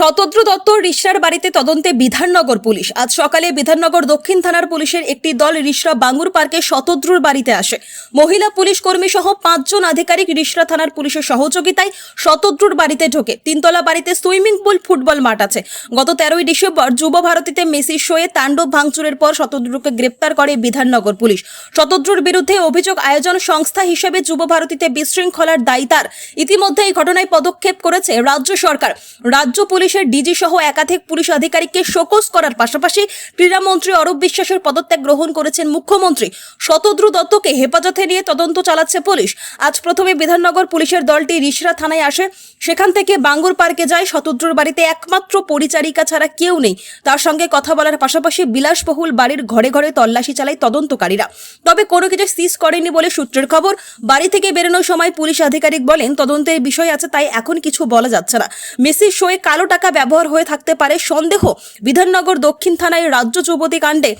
শতদ্রু দত্ত রিশরার বাড়িতে তদন্তে বিধাননগর পুলিশ। আজ সকালে বিধাননগর দক্ষিণ থানার পুলিশের একটি দল রিশরা বাঙ্গুর পার্কে শতদ্রুর বাড়িতে আসে। মহিলা পুলিশ কর্মী সহ পাঁচজন আধিকারিক রিশরা থানার পুলিশের সহযোগিতায় শতদ্রুর বাড়িতে ঢোকে। তিনতলা বাড়িতে সুইমিং পুল, ফুটবল মাঠ আছে। গত তেরোই ডিসেম্বর যুব ভারতীতে মেসি, শোয়ে তাণ্ডব ভাঙচুরের পর শতদ্রুকে গ্রেপ্তার করে বিধাননগর পুলিশ। শতদ্রুর বিরুদ্ধে অভিযোগ আয়োজন সংস্থা হিসেবে যুব ভারতীতে বিশৃঙ্খলার দায়ী তার। ইতিমধ্যে এই ঘটনায় পদক্ষেপ করেছে রাজ্য সরকার। রাজ্য পুলিশের ডিজি সহ একাধিক পুলিশ আধিকারিককে শোকস করার পাশাপাশি ক্রীড়ামন্ত্রী অরূপ বিশ্বাসের পদত্যাগ গ্রহণ করেছেন মুখ্যমন্ত্রী। শতদ্রু দত্তকে হেফাজতে নিয়ে তদন্ত চালাচ্ছে পুলিশ। আজ প্রথমে বিধাননগর পুলিশের দলটি রিসরা থানায় আসে। সেখান থেকে বাঙ্গুর পার্কে যায়। শতদ্রুর বাড়িতে একমাত্র পরিচারিকা ছাড়া কেউ নেই। তার সঙ্গে কথা বলার পাশাপাশি বিলাসবহুল বাড়ির ঘরে ঘরে তল্লাশি চালায় তদন্তকারীরা। তবে কোনো কিছু সিজ করেনি বলে সূত্রের খবর। বাড়ি থেকে বেরোনোর সময় পুলিশ আধিকারিক বলেন, তদন্তের বিষয় আছে, তাই এখন কিছু বলা যাচ্ছে না। মেসির শোয়ে কালো টাকা ব্যবহার হয়ে থাকতে পারে সন্দেহ। বিধাননগর দক্ষিণ থানায় রাজ্য যুবতী কাণ্ডে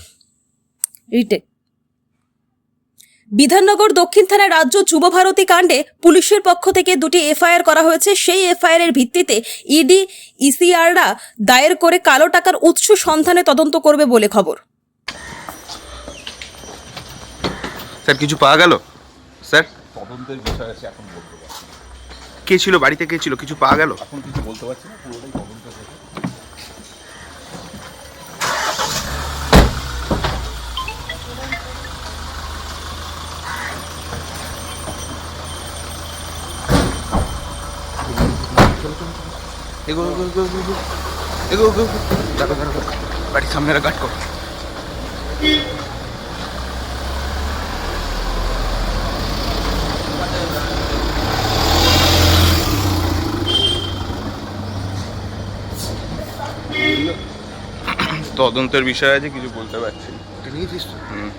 বিধাননগর দক্ষিণ থানার রাজ্য যুব ভারতী কাণ্ডে পুলিশের পক্ষ থেকে দুটি এফআইআর করা হয়েছে। সেই এফআইআর এর ভিত্তিতে ইডি ইসিআররা দায়ের করে কালো টাকার উৎস সন্ধানে তদন্ত করবে বলে খবর। স্যার কিছু পাওয়া গেল? স্যার? তদন্তের বিষয় আছে এখন বলতে পারছি কে ছিল? বাড়িতে কে ছিল? কিছু পাওয়া গেল? এখন কিছু বলতে পারছি না পুরোটাই তদন্ত। এগো এগো এগো এগো এগো এগো দাঁড়াও দাঁড়াও। বাড়ির সামনে গার্ড কর তদন্তের বিষয় আছে কিছু বলতে পারছি। হুম